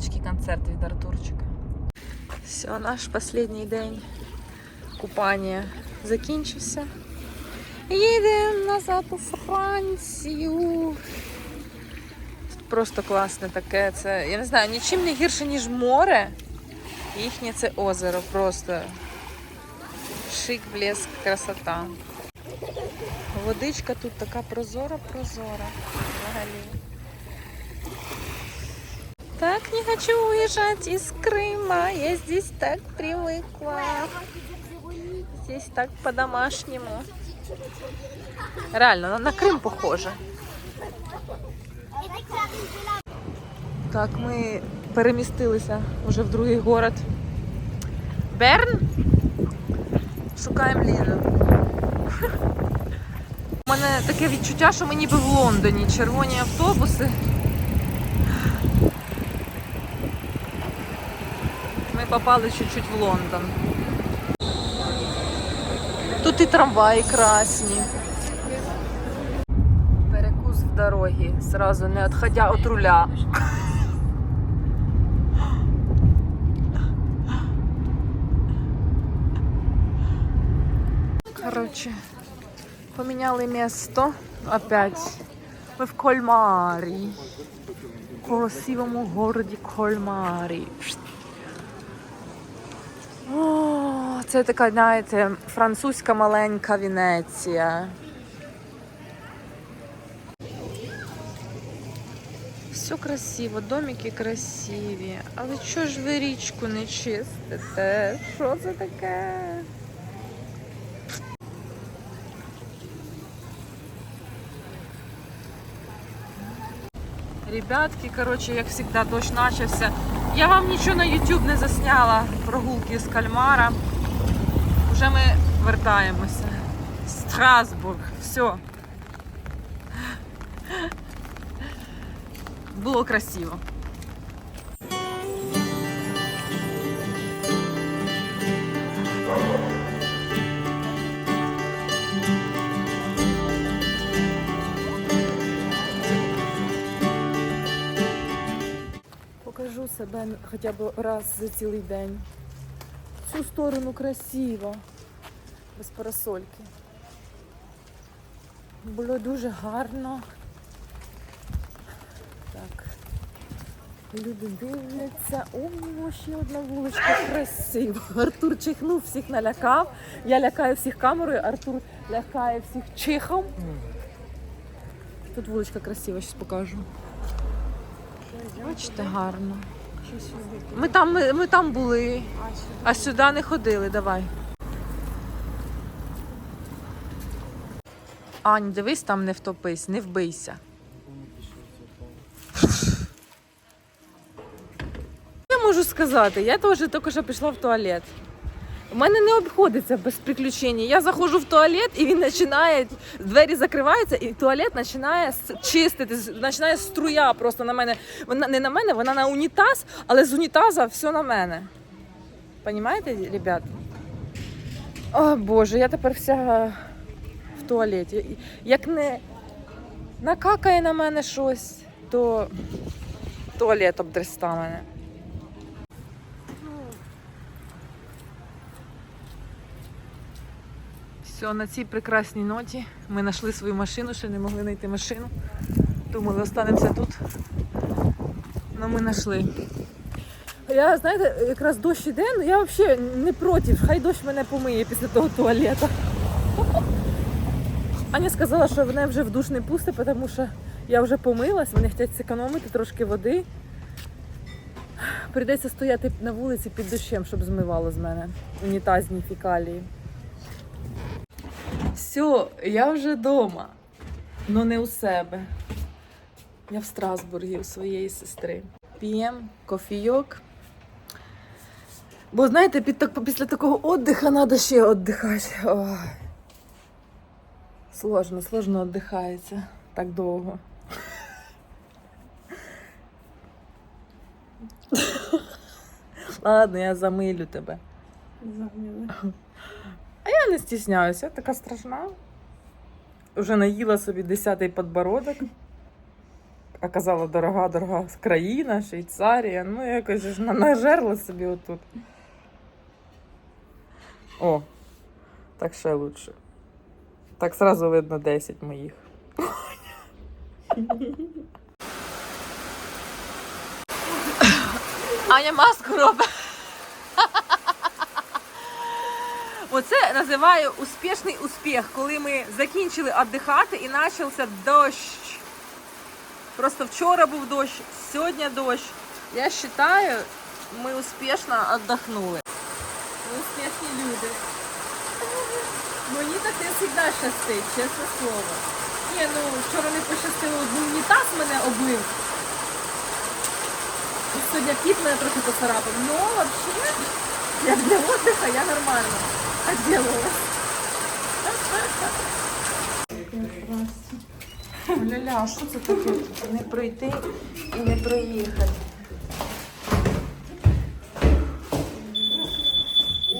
невеличкий концерт від Артурчика. Все, наш останній день купання закінчився. Їдемо назад у Францію. Тут просто класне таке. Це, я не знаю, нічим не гірше, ніж море. Їхнє це озеро. Просто шик, блеск, красота. Водичка тут така прозора-прозора. Взагалі. Так не хочу уезжать из Крыма. Я здесь так привыкла. Здесь так по-домашнему. Реально, на, Крим похоже. Так, ми перемістилися вже в другий город. Берн. Шукаємо Лізу. У мене таке відчуття, що ми ніби в Лондоні. Червоні автобуси. Ми попали чуть-чуть в Лондон. Тут і трамваї красні. Перекус в дорогі, сразу не відходя від руля. Короче, поменяли место опять. Мы в Кольмарі. В красивому городі Кольмарі. О, це така, знаєте, французька маленька Венеція. Все красиво, домики красиві. Але чого ж ви річку не чистите? Що це таке? Ребятки, короче, як завжди, дощ начався. Я вам нічого на YouTube не засняла прогулки з кальмара. Уже ми вертаємося. Страсбург. Все. Було красиво. Покажу себе хоча б раз за цілий день. Цю сторону красиво, без парасольки. Було дуже гарно. Так. Люди дивляться. О, ще одна вуличка красива. Артур чихнув, всіх налякав. Я лякаю всіх камерою, Артур лякає всіх чихом. Тут вуличка красива, зараз покажу. Бачите, гарно. Ми там, ми, ми там були, а сюди не ходили, давай. Ань, дивись, там не втопись, не вбийся. Я можу сказати, я теж що пішла в туалет. У мене не обходиться без приключень. Я заходжу в туалет, і він починає, двері закриваються, і туалет починає чистити, починає струя просто на мене. Вона не на мене, вона на унітаз, але з унітаза все на мене. Понімаєте, ребят? О Боже, я тепер вся туалеті. Як не накакає на мене щось, то туалет обдриста мене. Все, на цій прекрасній ноті ми знайшли свою машину, ще не могли знайти машину. Думали, останемося тут. Ну ми знайшли. Я, знаєте, якраз дощ іде, ну я взагалі не проти, хай дощ мене помиє після того туалета. Аня сказала, що мене вже в душ не пусте, тому що я вже помилась, вони хочуть зекономити трошки води. Прийдеться стояти на вулиці під дощем, щоб змивало з мене унітазні фікалії. Все, я вже вдома, але не у себе. Я в Страсбургі у своєї сестри. П'ємо кофійок. Бо знаєте, під, після такого віддиха треба ще віддихати. Сложно, сложно віддихається так довго. Ладно, я замилю тебе. А я не стісняюся, я така страшна. Уже наїла собі десятий подбородок. а казала дорога, дорога країна, Швейцарія. Ну, якось ж нажерла собі отут. О, так ще лучше. Так сразу видно 10 моїх. Аня маску робить. Оце називаю успішний успіх, коли ми закінчили віддихати і почався дощ. Просто вчора був дощ, сьогодні дощ. Я вважаю, ми успішно віддохнули. Ми успішні люди. Мені так не завжди щастить, чесне слово. Ні, ну вчора не пощастило, був унітаз мене облив. І Сьогодні піт мене трохи поцарапав. Ну, взагалі, як для отдыха я нормально отделалась. Ля-ля, що це таке? Не пройти і не проїхати.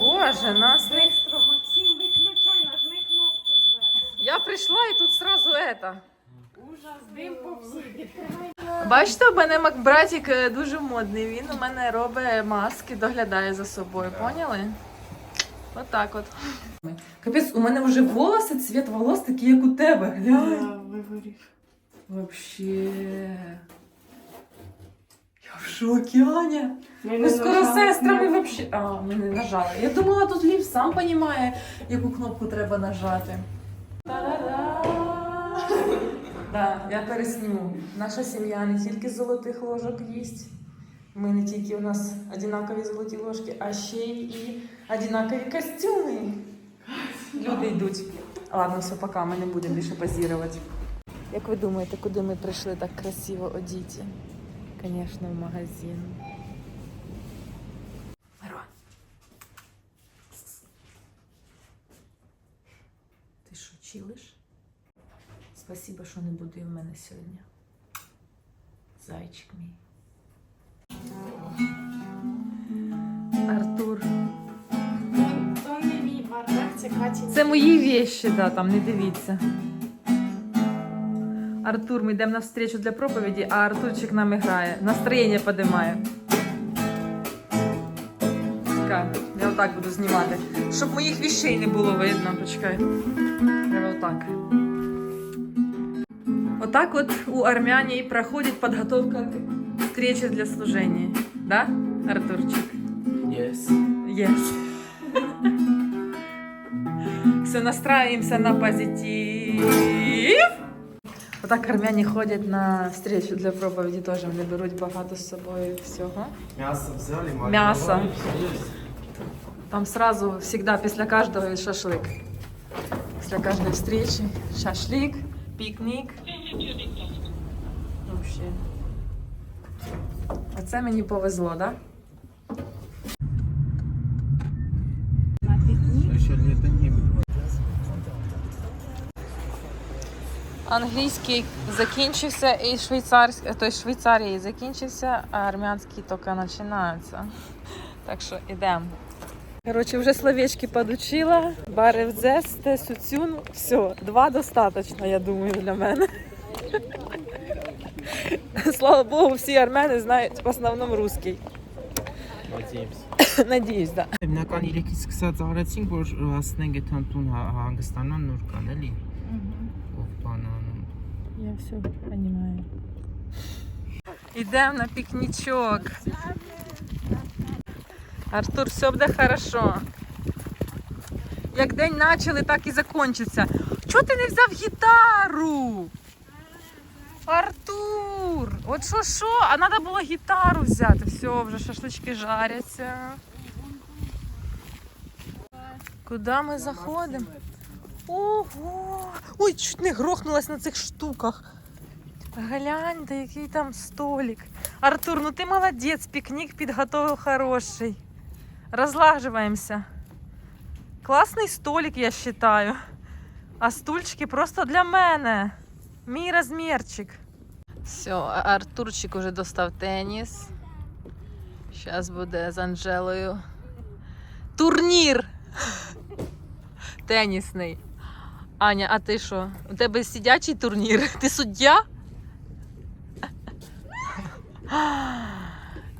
Боже, нас не... Максим, виключай, нажми кнопку зверху. Я прийшла і тут сразу это. Ужас, дим по всій. Відкривай. Бачите, у мене мак- братик е, дуже модний. Він у мене робить маски, доглядає за собою. Поняли? Отак от. Капець, у мене вже волоси, цвіт волос такий, як у тебе. Глянь. Вигорів. Вообще. Я в шокі, Аня. Ми скоро з сестрами вообще. А, ми не нажали. Я думала, тут Лів сам розуміє, яку кнопку треба нажати. Та-да-да! Я пересніму. Наша сім'я не тільки золотих ложок їсть. Ми не тільки у нас однакові золоті ложки, а ще й однакові костюми. Люди йдуть. Ладно, все, пока, ми не будемо більше позірувати. Як ви думаєте, куди ми прийшли так красиво одіті? Звісно, в магазин. Мирон. Ти що, чилиш? Спасибо, що не буде в мене сьогодні. Зайчик мій. Артур. То не мій бардак, це мої вещи, да, там не дивіться. Артур, ми йдемо на встречу для проповіді, а Артурчик нам грає. Настроєння. Чекай, я отак буду знімати. Щоб моїх вещей не було видно. Почекай. Треба отак. Отак от у армяні проходить підготовка к встречі для служення. Да, Артурчик? Yes. Yes. Все, настраиваемся на позитив. Отак армяне ходять на встречу для проповіді теж. Вони беруть багато з собою всього. Мясо взяли, мариновали, Мясо. Там сразу, всегда, після кожного шашлик. Після кожної встречи шашлик, пікнік. Вообще. Оце мені повезло, да? Не было. Англійський закінчився і швейцарський, той Швейцарії закінчився, а армянський тільки починається. Так що йдемо. Коротше, вже словечки подучила. Барив дзесте, суцюн. Все, два достатньо, я думаю, для мене. Слава Богу, всі армяни знають в основному русский. Надеемся. Надіюсь, да. Հիմնական 3-ից սկսած արեցինք, որ հասնենք այդ հանդուն հանգստանան նոր կան էլի, ով բան անում։ Я все понимаю. Идем на пикничок. Артур, все буде хорошо. Як день почали, так і закінчиться. Чого ти не взяв гітару? Артур! От що що? А треба було гітару взяти. Все, вже шашлички жаряться. Куди ми заходимо? Ого! Ой, чуть не грохнулась на цих штуках. Гляньте, який там столик. Артур, ну ти молодець, пікнік підготовив хороший. Розлажуємося. Класний столик, я вважаю. А стульчики просто для мене. Мій розмірчик. Все, Артурчик уже достав теніс. Зараз буде з Анжелою. Турнір! Тенісний. Аня, а ти що? У тебе сидячий турнір? Ти суддя?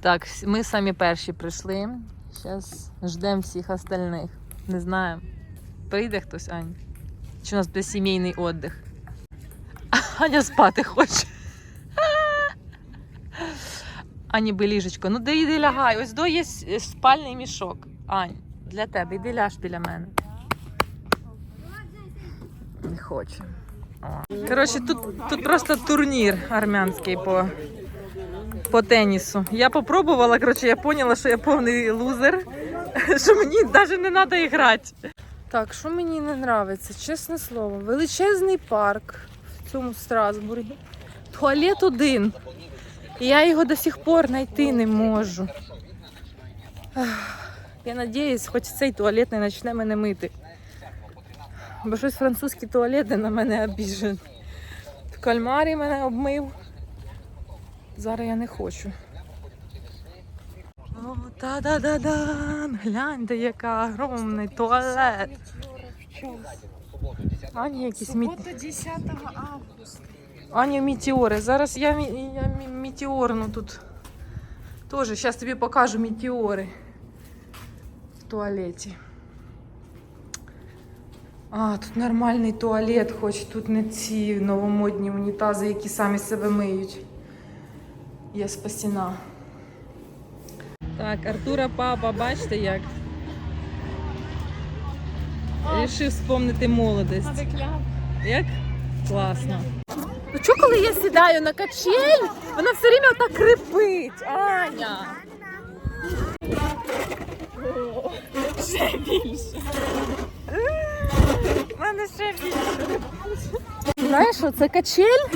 Так, ми самі перші прийшли. Зараз ждемо всіх остальних. Не знаю. Прийде хтось, Ань. Чи у нас буде сімейний віддих? Аня спати хоче. Ані би ліжечко. Ну де йди лягай. Ось до є спальний мішок. Ань, для тебе. Іди ляж біля мене. Не хоче. Коротше, тут, тут просто турнір армянський по, по тенісу. Я попробувала, коротше, я поняла, що я повний лузер, що мені навіть не треба грати. Так, що мені не подобається, чесне слово, величезний парк цьому Страсбургі. Туалет один. І я його до сих пор знайти не можу. Я сподіваюся, хоч цей туалет не почне мене мити. Бо щось французькі туалети на мене обіжені. Кальмарі мене обмив. Зараз я не хочу. О, та-да-да-да. Гляньте, яка огромний туалет. Ані якісь мі... Субота 10 августа. Ані метеори. Зараз я, я мі- тут. Тоже, зараз тобі покажу метеори в туалеті. А, тут нормальний туалет, хоч тут не ці новомодні унітази, які самі себе миють. Я спасена. Так, Артура папа, бачите як? Рішив вспомнити молодість. Як? Класно. Ну чого, коли я сідаю на качель, вона все время так крипить, Аня. Ще більше. У мене ще більше. Знаєш, це качель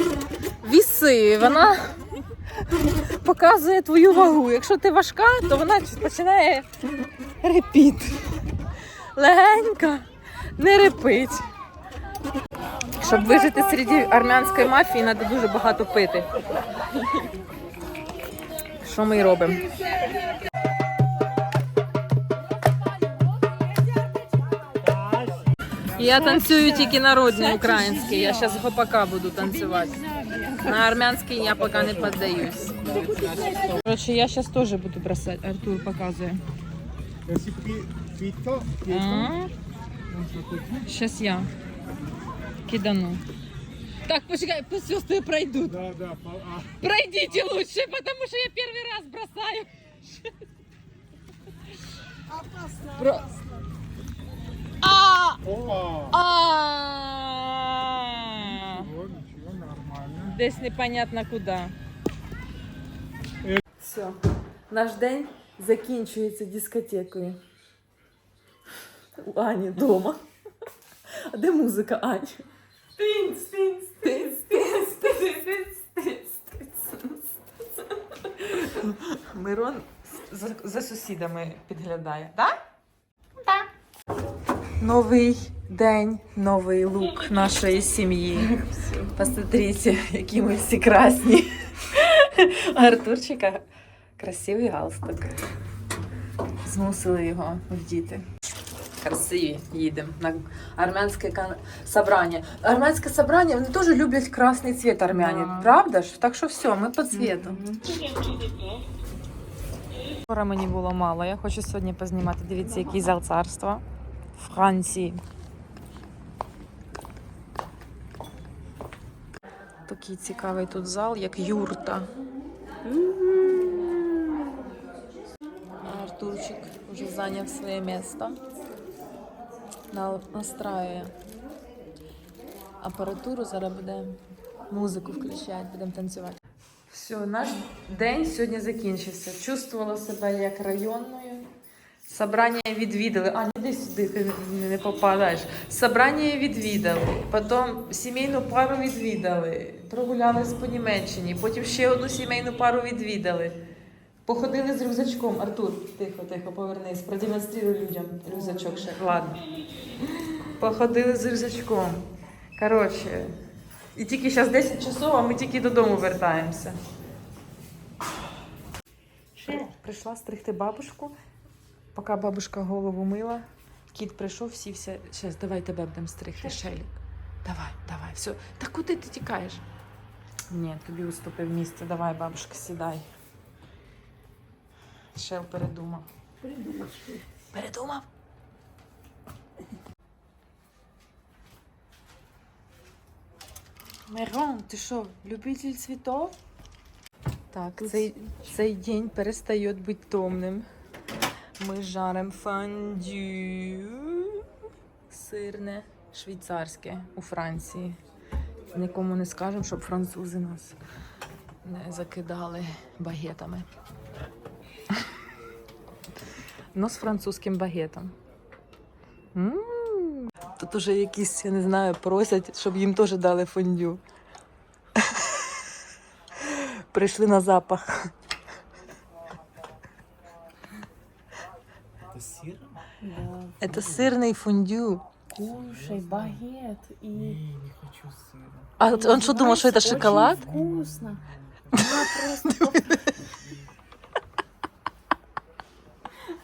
віси, вона показує твою вагу. Якщо ти важка, то вона починає репіти. Легенька, не репить. Щоб вижити серед армянської мафії, треба дуже багато пити. Що ми й робимо? Я танцюю тільки народні українські. Я зараз гопака буду танцювати. На армянський я поки не піддаюсь. Короче, я зараз теж буду бросати. Артур показує. Сейчас я кидану. Так, почекай, пусть сестры пройдут. Да, да, а, Пройдите лучше, потому что я первый раз бросаю. Про- А! Опа! А! Ничего, ничего, нормально. Десь непонятно куди. Все, наш день закінчується дискотекою. У Ані вдома. А де музика, Аня? Тинц, тинц, тинц, тинц, тинц, тинц, тинц. Мирон за, за сусідами підглядає, так? Так. Новий день, новий лук нашої сім'ї. Посмотрите, які ми всі красні. Артурчика красивий галстук. Змусили його вдіти. Красиві їдемо на армянське собрання. Армянське собрання вони теж люблять красний цвіт армяні, Да. правда ж? Так що все, ми по цвіту. Вчора мені було мало. Я хочу сьогодні познімати. Дивіться, який зал царства в Франції. Такий цікавий тут зал, як юрта. Артурчик вже зайняв своє місце. На- Настраює апаратуру, зараз буде музику включати, будемо танцювати. Все, наш день сьогодні закінчився. Чувствувала себе як районною. Собрання відвідали. А, іди сюди, ти не попадаєш. Собрання відвідали, потім сімейну пару відвідали, прогулялись по Німеччині, потім ще одну сімейну пару відвідали. Походили з рюкзачком. Артур, тихо, тихо, повернись, продемонструй людям рюкзачок ще. Ладно. Походили з рюкзачком. Коротше, і тільки зараз 10 часов, а ми тільки додому вертаємося. Прийшла стригти бабушку, поки бабушка голову мила. Кіт прийшов, сівся. Зараз, давай тебе будемо стригти, Шелік. Давай, давай, все. Та куди ти тікаєш? Ні, тобі уступив місце. Давай, бабушка, сідай. Шел передумав. Передумав. Мирон, ти що, любитель цвітов? Так, цей, цей день перестає бути томним. Ми жаримо фондю сирне, швейцарське у Франції. Нікому не скажемо, щоб французи нас не закидали багетами. Ну, з французьким багетом. М. Тут уже якісь, я не знаю, просять, щоб їм теж дали фондю. Прийшли на запах. Это сыр? Це сирний фондю. Кушай, багет и... Не, не хочу сыра. А он що думав, що це шоколад? Очень вкусно. Я просто...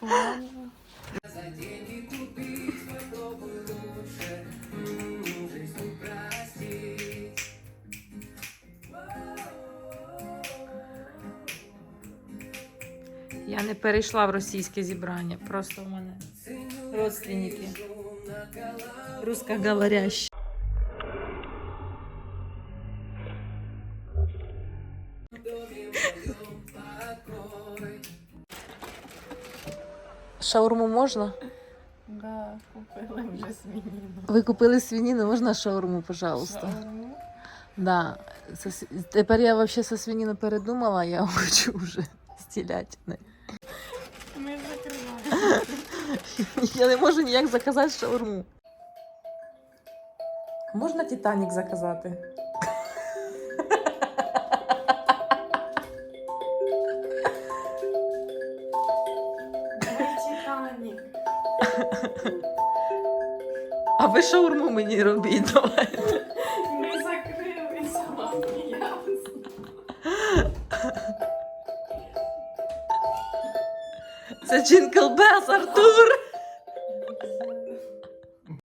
Я не перейшла в російське зібрання, просто в мене родственники. Русскоговорящі. Шаурму можна? Да, купила вже свинину. Ви купили свинину, можна шаурму, пожалуйста? Шаурму? Да. Со Тепер я вообще со свинину передумала, я хочу вже з телятини. Ми закриваємо. Я не можу ніяк заказати шаурму. Можна Титанік заказати? Ви шаурму мені робіть, давайте. Ми закрилися, ладно, ясно. Це Джинкл Бес, Артур.